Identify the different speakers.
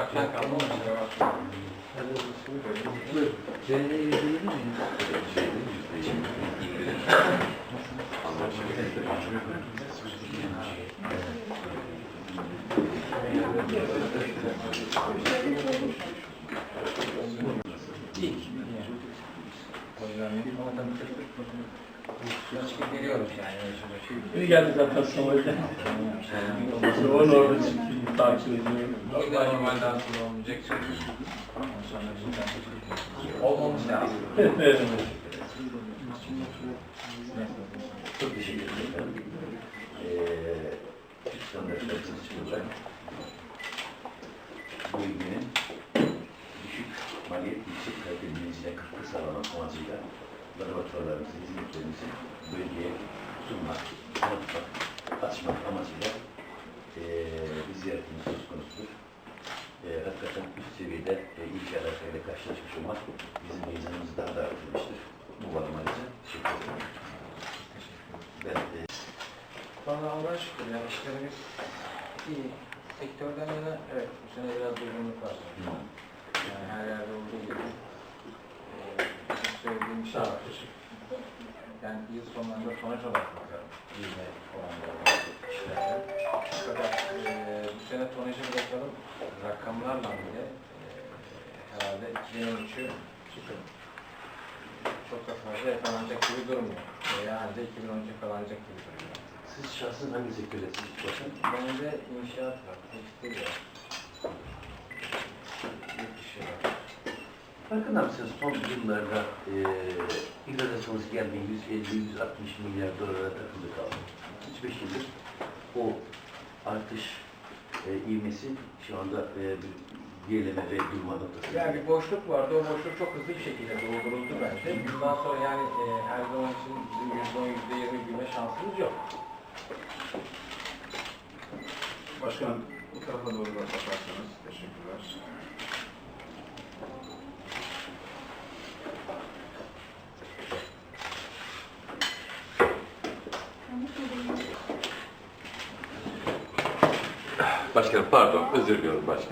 Speaker 1: Uzaktan kalma? Açık geliyoruz yani.
Speaker 2: İyi geldi zaten Samuel'de. Samuel orada çıktı, takip ediyor.
Speaker 1: Bu da normalden sonra olmayacak. Olmamış lazım.
Speaker 2: Evet.
Speaker 3: Çok teşekkür ederim. Ee, Türk standartları çalışmalar bu ilginin düşük maliyet yüksek kaliteli katkı sağlamak amacıyla laboratuvarlarımızı, hizmetlerimizi bölgeye sunmak, tanıtmak, açmak amacıyla ee, bir ziyaretimiz söz konusudur. Ee, hakikaten seviyede e, ilk alakayla karşılaşmış olmak bizim heyecanımızı daha da artırmıştır. Bu bağlamda teşekkür ederim. Ben e,
Speaker 1: Bana Allah'a şükür yani işlerimiz iyi. Sektörden yana evet bu sene biraz durgunluk var. Yani her yerde olduğu gibi. Ee, söylediğim şey var. Yani yıl sonlarında sonuç odaklı büyüme oranları var işlerde. Fakat e, bu sene tonajı bırakalım rakamlarla bile herhalde 2013'ü çıkın. Çok da fazla yakalanacak gibi durmuyor. Yani de 2013'e yakalanacak gibi duruyor.
Speaker 3: siz şahsın hangi sektörde çalışıyorsunuz?
Speaker 1: Bende inşaat var, tekstil var. Yurt dışı var.
Speaker 3: Farkında mısınız son yıllarda e, ihracatsınız geldiği 150-160 milyar dolara takıldı kaldı. 3-5 yıldır o artış e, ivmesi şu anda e, bir gerileme ve durma noktası.
Speaker 1: Yani bir boşluk vardı, o boşluk çok hızlı bir şekilde dolduruldu bence. Bundan sonra yani e, her zaman için bizim %10, %20 büyüme şansımız yok.
Speaker 4: Başkan bu tarafa doğru bakarsanız teşekkürler.
Speaker 5: Başkanım pardon, özür diliyorum başkanım.